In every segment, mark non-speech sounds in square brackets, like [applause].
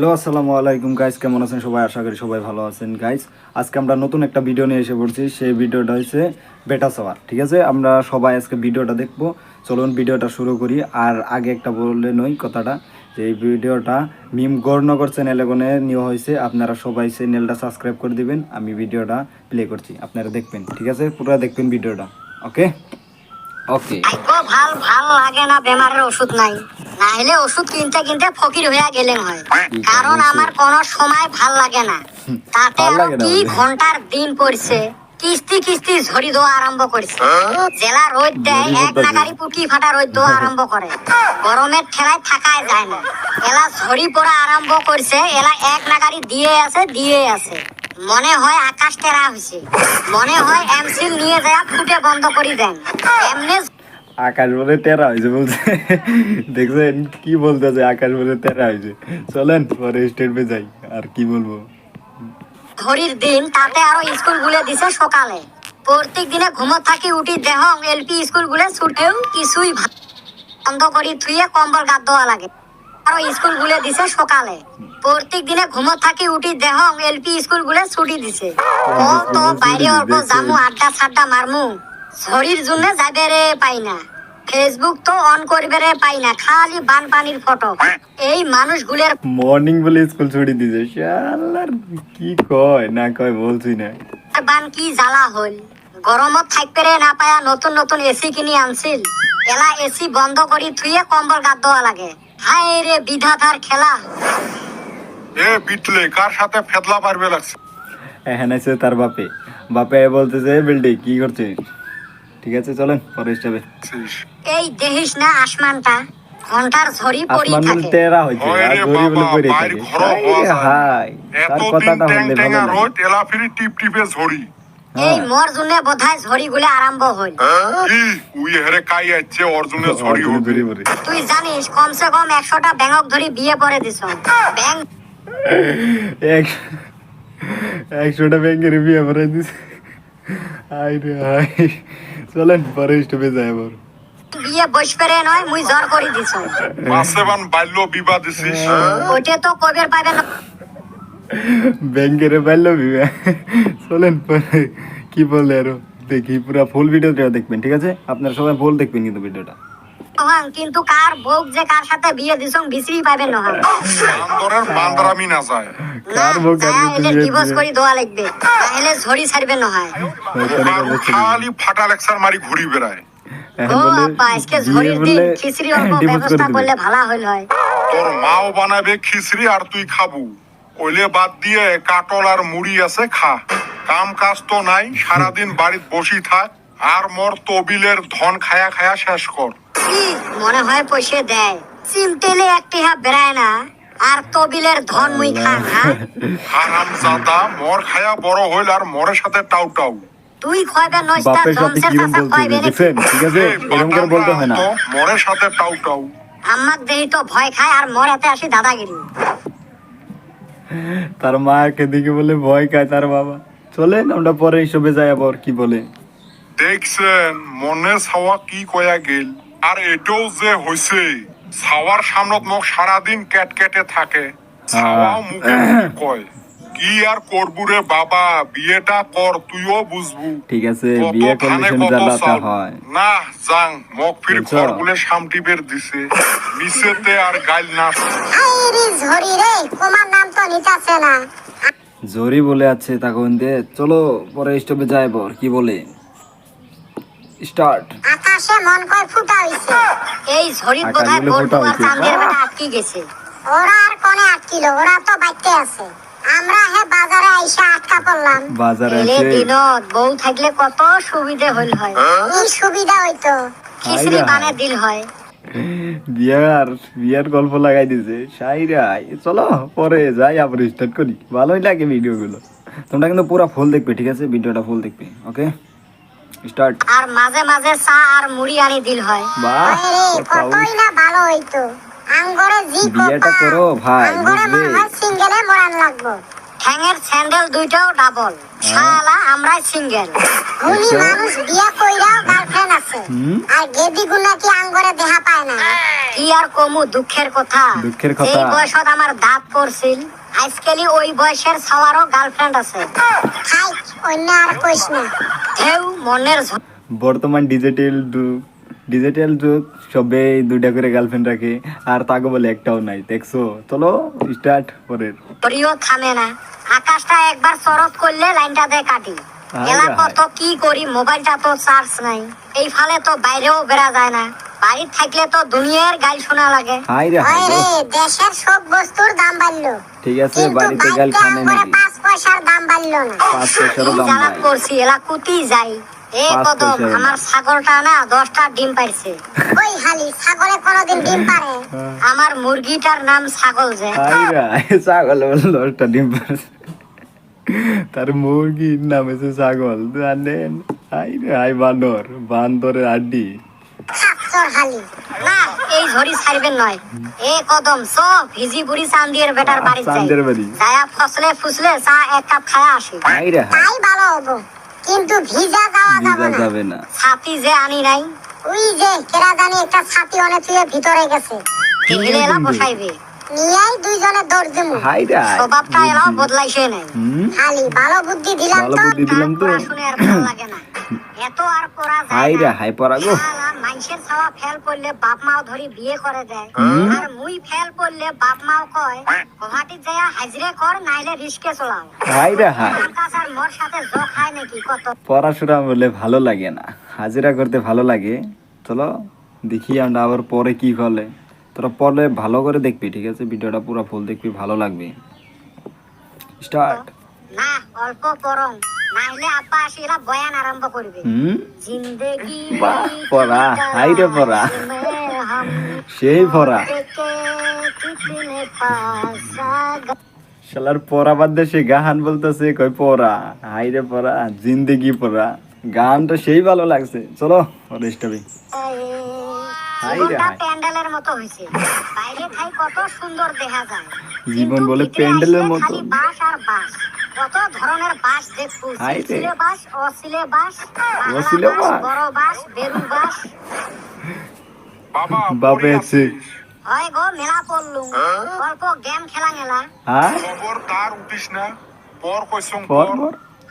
Hello আসসালামু আলাইকুম guys কেমন আছেন? সবাই আশা করি সবাই ভালো আছেন গাইজ আজকে আমরা নতুন একটা ভিডিও নিয়ে এসে পড়ছি সেই ভিডিওটা হচ্ছে বেটা সবার ঠিক আছে? আমরা সবাই আজকে ভিডিওটা দেখব। চলুন ভিডিওটা শুরু করি আর আগে একটা বললে নই কথাটা যে এই ভিডিওটা মিম গৌরনগর চ্যানেলে কোনে নেওয়া হয়েছে আপনারা সবাই চ্যানেলটা সাবস্ক্রাইব করে দিবেন আমি ভিডিওটা প্লে করছি আপনারা দেখবেন ঠিক আছে? পুরো দেখবেন ভিডিওটা ওকে ওকে ভালো ভালো লাগে না বেমারের ওষুধ নাই। না হলে ওষুধ কিনতে কিনতে ফকির হইয়া গেলেন হয়। কারণ আমার কোন সময় ভালো লাগে না। তাতে কি ঘণ্টার দিন পড়ছে কিস্তি কিস্তি ঝরি দেওয়া আরম্ভ করছে। জেলা রোদ দেয় এক নাগারি পুটি ফাটা রোদ দেওয়া আরম্ভ করে। গরমের ঠেলায় থাকায় যায় না। এলা ঝরি পড়া আরম্ভ করছে এলা এক নাগারি দিয়ে আছে দিয়ে আছে। মনে হয় আকাশ টেরা হয়েছে মনে হয় এমসিল নিয়ে যায় ফুটে বন্ধ করে দেন। এমনি আকাশ বলে তেরা হয়েছে বলছে। দেখছেন কি বলতেছে আকাশ বলে তেরা হয়েছে। চলেন পরে স্টেটে যাই আর কি বলব? ঘড়ির দিন তাতে আরও স্কুল গুলে দিছে সকালে। প্রত্যেক দিনে ঘুমত থাকি উঠি দেহ এলপি স্কুল গুলে ছুটেও কিছুই বন্ধ করি থুয়ে কম্বল গাদ দেওয়া লাগে। আরও স্কুল গুলে দিছে সকালে। প্রত্যেক দিনে ঘুমত থাকি উঠি দেহ এলপি স্কুল গুলে ছুটি দিছে। ও তো বাইরে অল্প জামু আড্ডা সাড্ডা মারমু। শরীর জন্য যাবে রে পাই না। ফেসবুক তো অন করবে রে পাই না খালি বান পানির ফটো এই মানুষগুলের মর্নিং বলে স্কুল ছুটি দিছে। শালার কি কয়? না কয় বলছি না। বান কি জ্বালা হল গরমত থাকতে রে না পায়া নতুন নতুন এসি কিনি আনছিল। এলা এসি বন্ধ করি থুয়ে কম্বল গাদ দেওয়া লাগে। হায় রে বিধাতার খেলা। এ বিটলে কার সাথে ফেদলা পারবে লাগছে? এখানে তার বাপে। বাপে বলতেছে বিল্ডিং কি করছে ঠিক আছে চলেন পরে স্টেপে এই দেহিস না আসমানটা ঘণ্টার ঝড়ি পড়ি থাকে। তেরা হয়েছে আর রে বলে পড়ে থাকে। ঘরও হওয়া যায়। হাই তার কথাটা হলে ভালো রোদ এলাফিরি টিপ টিপে ঝড়ি। এই হ্যাঁ। বোধহয় ঝড়ি আরম্ভ হল উই হেরে কাই আছে অর্জুনে ঝড়ি হবে তুই জানিস কমসে কম একশোটা ব্যাঙক ধরি বিয়ে পরে দিস এক- একশোটা ব্যাংকের বিয়ে দিছে। রে চলেন পরে স্টেপে যাই আবার। বিয়ে বস পেরে নয় মুই জোর করে দিছ। মাসে বান বাল্য বিবাহ দিছিস ওটা তো কবের পাবে না। ব্যাংকের বাল্য বিবাহ। চলেন পরে কি বলে আরও দেখি। পুরা ফুল ভিডিওটা দেখবেন ঠিক আছে? আপনারা সবাই ফুল দেখবেন কিন্তু ভিডিওটা হ্যাঁ, কিন্তু কার বউ যে কার সাথে বিয়ে দিস বিচরি পাবে না বান্দরের বান্দরামি না যায়। কার বিয়ে ডিভোর্স? করে দেওয়া লাগবে তাহলে ঝড়ি ছাড়বে না হয় বসে খালি ফাটা লেকচার মারি ঘুরি বেড়ায়। হয় তোর মাও বানাবে খিচড়ি আর তুই খাবু। ওইলে বাদ দিয়ে কাটল আর মুড়ি আছে খা। কাম কাজ তো নাই সারাদিন বাড়িতে বসি থাক। আর মোর তবিলের ধন খায়া খায়া শেষ কর। মনে হয় পয়সা দেয়। চিমটেলে একটি হাত বেড়ায় না আর তবিলের ধন মুই খান হারাম জাদা মর খায়া বড় হইল আর মরের সাথে টাউ টাউ। তুই খয়বে খয়বে ঠিক আছে? এরকম করে বলতে হয় না। মরের সাথে টাউ টাউ। দেহি তো ভয় খায় আর মোর এতে আসি দাদাগিরি। তার মাকে দিকে বলে ভয় খায় তার বাবা। চলেন আমরা পরে হিসেবে যাই আবার কি বলে? দেখছেন মনে ছাওয়া কি কয়া গেল। আর এটাও যে হইছে ছাওয়ার সামনত মোক সারাদিন ক্যাট কেটে থাকে। ছাওয়াও মুখে মুখে কয় কি আর করবু রে বাবা বিয়েটা কর তুইও বুঝবু। ঠিক আছে বিয়ে করলে চাল। হয়। না যাং মক ফির ঘর বলে সামটিবের দিছে। নিচেতে আর গাইল না। আইরি ঝড়ি রে তোমার নাম তো নিতাছে না। জরি বলে আছে তখন দে চলো পরে স্টপে যাই আবার কি বলে? স্টার্ট। আকাশে মন কয় ফুটা হইছে। এই আকাশ বোধহয় আর। চান্দের বেটা আটকি গেছে। ওরা আর কোনে আটকিল? ওরা তো বাইতে আছে। আমরা হে বাজারে আইসা আটকা পড়লাম। বাজারে এলে এসে দিনত বউ থাকলে কত সুবিধে হইল হয়। কি সুবিধা হইতো? খিচড়ি। বানে দিল হয়। বিয়ার বিয়ার গল্প লাগাই দিছে। সাইরা চলো পরে যাই আবার স্টার্ট করি। ভালোই লাগে ভিডিওগুলো তোমরা কিন্তু পুরো ফুল দেখবে ঠিক আছে? ভিডিওটা ফুল দেখবে ওকে স্টার্ট। আর মাঝে মাঝে চা আর মুড়ি আনি দিল হয়। বাহ কতই না ভালো হইতো। আঙ্গরে জি বিয়েটা করো ভাই সিঙ্গেলে মরান লাগবো। ঠ্যাঙের স্যান্ডেল দুইটাও ডাবল শালা আমরাই সিঙ্গেল। উনি মানুষ বিয়া কইরাও গার্লফ্রেন্ড আছে। আর গেদি কি আঙ্গরে দেহা পায় না? কি আর কমু দুঃখের কথা? দুঃখের কথা। এই বয়সত আমার দাঁত পড়ছিল। আজকালি ওই বয়সের সবারও গার্লফ্রেন্ড আছে। [laughs] খাই অন্য আর কইস না। বর্তমান ডিজিটাল ডিজিটাল যুগ সবে দুইটা করে গার্লফ্রেন্ড রাখে আর তাকে বলে একটাও নাই। দেখছ? চলো স্টার্ট পরের। প্রিয় থামে না। আকাশটা একবার শরৎ করলে লাইনটা দেয় কাটি। এলা কত কি করি মোবাইলটা তো চার্জ নাই। এই ফালে তো বাইরেও বেরা যায় না। বাড়ি থাকলে তো দুনিয়ার গাইল শোনা লাগে। হাই রে হাই রে। রে দেশের সব বস্তুর দাম বাড়লো। ঠিক আছে বাড়িতে গাল খানে নাকি? পাঁচ পয়সার দাম বাড়লো না। পাঁচ পয়সারও এই দাম জ্বালা করছি এলা কুতি যাই। এ কদম আমার ছাগলটা না দশটা ডিম পাইছে [laughs] ওই হালি ছাগলে কোনোদিন ডিম পারে আমার মুরগিটার নাম ছাগল যে। হাই রে হাই, ছাগল দশটা ডিম পারছে। তার মুরগির নাম হচ্ছে ছাগল। জানেন? হাই রে হাই বান্দর বান্দরের আড্ডি। সাতশোর হালি। না এই ঝড়ি ছাড়বেন নয় এ কদম স ভিজি বুড়ি চান্দির বেটার বাড়ি বাড়ি। যায়া ফসলে ফুসলে চা এক কাপ খায়া আসি। তাই ভালো হব। কিন্তু ভিজা যাওয়া যাবে না। ছাতি যে আনি নাই। ওই যে কেরা জানি একটা ছাতি অনেক তুই ভিতরে গেছে। টেবিলে এলা বসাইবে নিয়েই দুইজনে দৌড় দিমু। হাই রে স্বভাবটা এলাও বদলাইছে নাই। খালি ভালো বুদ্ধি দিলাম ভালো তো বুদ্ধি দিলাম তো। পড়াশুনে আর ভালো লাগে না। এত আর পড়া হাই রে হাই পড়া গো মানুষের ছাওয়া ফেল পড়লে বাপ মাও ধরি বিয়ে করে দেয়। আর মুই ফেল পড়লে বাপ মাও কয় গুয়াহাটি যায়া হাজরে কর নাইলে রিস্কে চলাও। হাই রে হাই। আর মোর সাথে জোক খায় নাকি কত? পড়াশোনা বলে ভালো লাগে না। হাজিরা করতে ভালো লাগে। চলো দেখি আমরা আবার পরে কি করলে তোরা পড়লে ভালো করে দেখবি ঠিক আছে? ভিডিওটা পুরো ফুল দেখবি ভালো লাগবে। স্টার্ট না অল্প পরম নাইলে পড়া। সেই পড়া। বাদ বলতেছে কই পড়া। হাইরে পড়া জিন্দেগি পড়া। গানটা সেই ভালো লাগছে। চলো রেস্ট জীবন বলে প্যান্ডেলের মতো। বাস আর বাস কত ধরনের বাঁশ দেখব। সিলসিলে বাঁশ অসিলে বাস অসিলে বাঁশ, বাঁশ। বড় বাস বেরু বাস। বাবা বাবা আছে। হয় গো মেলা পড়লু অল্প গেম খেলা গেলা হ্যাঁ খবরদার উঠিস না? পর কইছং পর।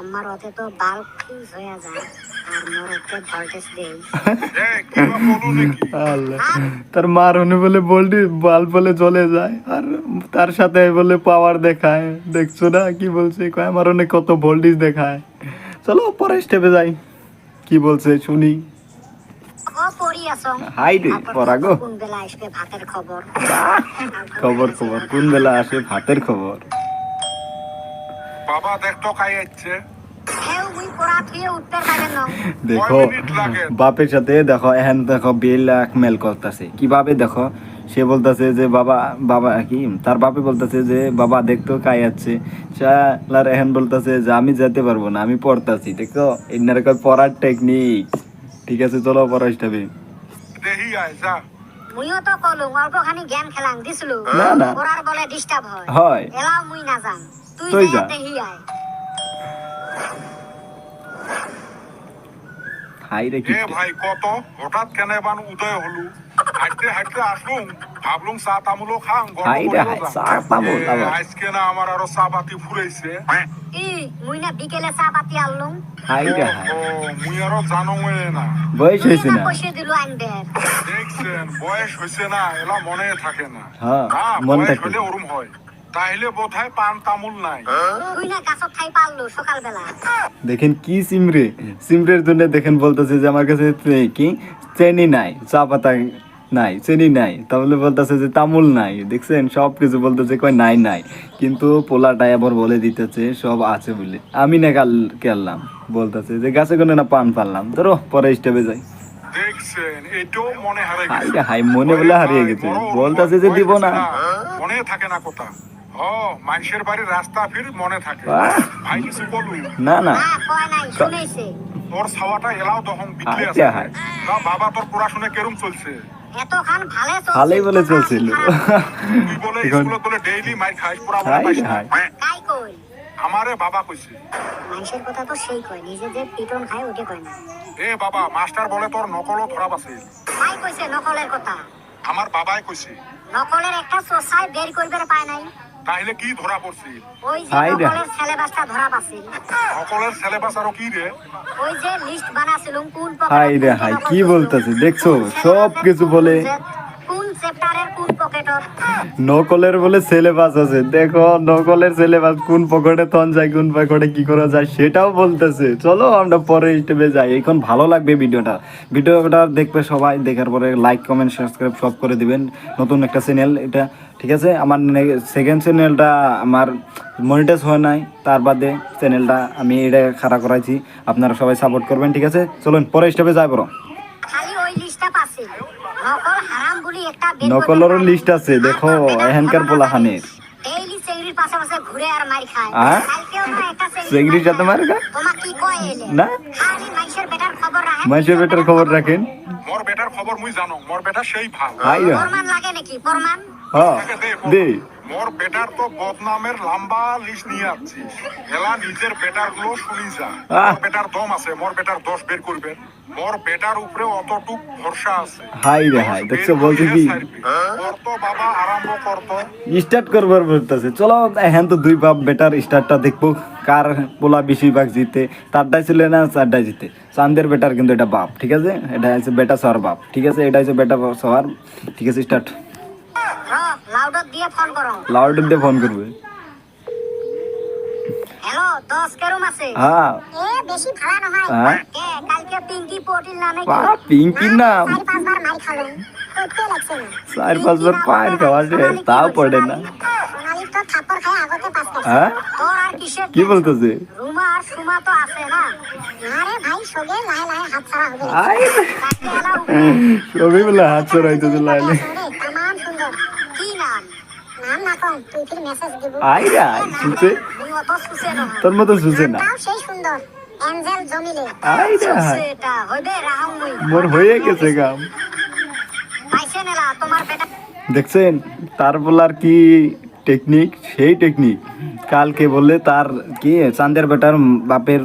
আমার অতে তো বাল ফিউজ হয়ে যায়। তার মার হনে বলে বলটি বাল বলে জ্বলে যায়, আর তার সাথে বলে পাওয়ার দেখায়। দেখছ না কি বলছে? কয়, আমার অনেক কত ভোল্টেজ দেখায়। চলো পরে স্টেপে যাই। কি বলছে, শুনি। হাই রে খবর খবর, কোন বেলা আসে ভাতের খবর? বাবা দেখ তো কাই দেখো বাপের সাথে দেখো এখন দেখো বেল মেল করতেছে। কীভাবে দেখো? সে বলতেছে যে বাবা বাবা কি? তার বাপে বলতেছে যে বাবা দেখতো কাই যাচ্ছে শালার এখন বলতেছে যে আমি যেতে পারব না আমি পড়তাছি। দেখো এনার পড়ার টেকনিক ঠিক আছে চলো পড়া স্টাবে। দেহি আয় যা। মুইও তো কলু অল্প জ্ঞান খেলাং দিছলু। না, না। পড়ার বলে ডিস্টার্ব হয়। হয়। এলাও মুই না তুই। দেহি আয়। হাই রে কি এ ভাই কত? হঠাৎ কেন বান উদয় হলু। হাঁটতে হাঁটতে আসলুম। ভাবলুম চা তামুলো খাং গল্প হাই রে হাই চা তামুল আজকে না আমার আরও চা পাতি ফুরাইছে। ই মুই না বিকেলে চা পাতি আনলুম। হাই রে হাই ও মুই আরও জানো না। বয়স তুই না। পয়সা দিলু আনবের দেখছেন বয়স হয়েছে না এলা মনে থাকে না। হ্যাঁ মন বয়স থাকে হলে ওরম হয়। তাইলে বোধহয় পান তামুল নাই। দেখেন কি সিমরে। সিমরের জন্য দেখেন বলতেছে যে আমার কাছে কি? চেনি নাই চা পাতা নাই চেনি নাই। তাহলে বলতেছে যে তামুল নাই। দেখছেন? সব কিছু বলতেছে কয় নাই নাই। কিন্তু পোলাটাই আবার বলে দিতেছে সব আছে বলে। আমি না কাল কেলাম বলতেছে যে গাছে কোনো না পান পারলাম। ধরো পরে স্টেপে যাই। দেখছেন? এটাও মনে হারে হাই গেছে। হাই মনে বলে হারিয়ে গেছে। বলতেছে যে দিব না। মনে থাকে না কথা মানুষের বাড়ির রাস্তা ফির মনে থাকে। ভাই কিছু বলু না না। না কয় নাই শুনেছে তোর ছাওয়াটা এলাও তখন বিতলে আছে। রে হাই। তা বাবা তোর পড়াশোনা কেরম চলছে? ভালোই বলে চলছিল। আমারে বাবা কইছে। মানুষের কথা তো সেই কয় নিজে যে পিটন খায় ওটা কয় না। এ বাবা মাস্টার বলে তোর নকলও ধরা আছে ভাই কইছে নকলের কথা। আমার বাবাই কইছে। নকলের একটা সোসাই বের করবে পায় নাই। তাহলে কি ধরা পড়ছে ওই যে হাই রে। নকলের সিলেবাসটা ধরা পড়ছে সকলের সিলেবাস আর কি রে ওই যে লিস্ট বানাছিলাম কোন হাই রে হাই, কি বলতেছে? দেখছ? সব কিছু বলে। কোন চ্যাপ্টারের কোন পকেটর নকলের বলে সিলেবাস আছে। দেখো নকলের সিলেবাস কোন পকেটে তন যায় কোন পকেটে কি করা যায় সেটাও বলতেছে। চলো আমরা পরে স্টেপে যাই। এখন ভালো লাগবে ভিডিওটা। ভিডিওটা দেখবে সবাই। দেখার পরে লাইক কমেন্ট সাবস্ক্রাইব সব করে দিবেন। নতুন একটা চ্যানেল এটা ঠিক আছে? আমার সেকেন্ড চ্যানেলটা আমার মনিটাইজ হয় নাই। তার বাদে চ্যানেলটা আমি এটা খাড়া করাইছি। আপনারা সবাই সাপোর্ট করবেন ঠিক আছে? চলুন পরে স্টেপে যাই বড় খালি ওই লিস্টটা পাছিল নকল হারাম বলি একটা বের করতে নকলেরও পারে। লিস্ট আছে দেখো এখানকার চেংড়ির সাথে মার না। মানুষের বেটার খবর রাখেন। মোর বেটার খবর মুই জানো মোর বেটা সেই ভালো। হাই রে। প্রমাণ লাগে নাকি? প্রমাণ? হ্যাঁ দে মোর। বেটার তো বদনামের লম্বা লিস্ট নিয়ে আসছিস। এলা নিজের বেটারগুলো শুনি যা। মোর বেটার দম আছে মোর বেটার দশ বের করবে মোর বেটার উপরে অতটুক ভরসা আছে। হাই রে হাই দেখছ বলছে কি? করতো বাবা আরম্ভ করতো। স্টার্ট করবার বলতেছে। চলো এখন তো দুই বাপ বেটার স্টার্টটা দেখব। কার পোলা বেশিরভাগ জিতে তারটাই ছিল না চারটাই জিতে। চান্দের বেটার কিন্তু এটা বাপ ঠিক আছে? এটা হচ্ছে বেটা সর বাপ ঠিক আছে? এটা হচ্ছে বেটা সর ঠিক আছে? স্টার্ট র লাউডত দিয়ে ফোন করো। লাউড দিয়ে ফোন করবে। হ্যালো দশ কেরম আছে। হ্যাঁ। এ বেশি ভাড়া নহয়। হ্যাঁ। কালকে পিঙ্কি পটিল নামে পা পিঙ্কি নাম? চারি পাঁচবার মার খালো করতে লাগছে না? চার পাঁচবার তাও পড়ে না। সোনালি? তো থাপ্পড় খায় আগতে পাস করছে। হ্যাঁ? তোর আর কিসের কি বলতেছে? রুমা আর সুমা তো আছে না? আরে ভাই সগে লাহে লাহে হাত ছাড়া হবে। আই তাকে এলা সবই বলে হাত চড়াইতেছে লাইনে তামাম সুন্দর। কি নাম? নাম না কম তুই ফির মেসেজ দিব। আই রে তোর মতো না। সুসে মোর হয়ে গেছে দেখছেন তার বলার কি টেকনিক সেই টেকনিক কালকে বললে তার কি চান্দের বেটার বাপের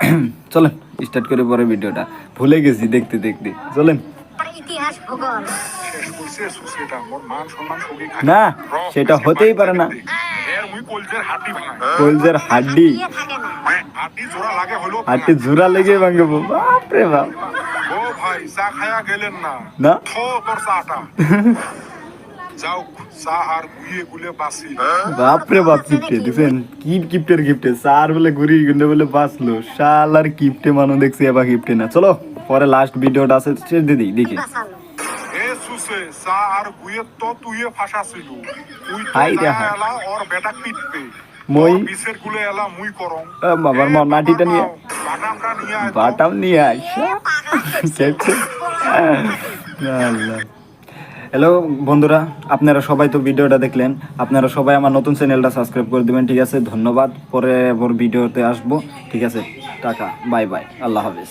[clears throat] চলেন স্টার্ট করে পরে ভিডিওটা। ভুলে গেছি দেখতে দেখতে। চলেন। না, সেটা হতেই পারে না। কলজের হাড্ডি হাড্ডি? হাড্ডি জোড়া লাগে হলো হাড্ডি জোড়া লেগে ভাঙবে বাপরে বাপ। ও ভাই চা খায়া গেলেন না। না? তোর চাটা। যাও চা আর গুয়ে গুলে বাসি বাপরে বাপ কিপটে দেখছেন? কি কিপটের গিফটে স্যার বলে ঘুরি গুন্ডে বলে বাঁচলো। শাল আর কিপটে মানুষ দেখছি এবার কিপটে না। চলো পরে লাস্ট ভিডিওটা আছে শেষ দিদি দেখি। চা আর গুয়ে তো তুইয়ে ফাঁসা ছিল। তুই তো। এলা ওর বেটা পিটবে। মই বিশের গুলে এলা মুই করং বাবার মা নাটিটা নিয়ে বাটামটা নিয়ে আয় বাটাম নিয়ে খেয়েছে হ্যালো বন্ধুরা আপনারা সবাই তো ভিডিওটা দেখলেন। আপনারা সবাই আমার নতুন চ্যানেলটা সাবস্ক্রাইব করে দিবেন ঠিক আছে? ধন্যবাদ। পরে পর ভিডিওতে আসব। ঠিক আছে? টাকা বাই বাই। আল্লাহ হাফিজ।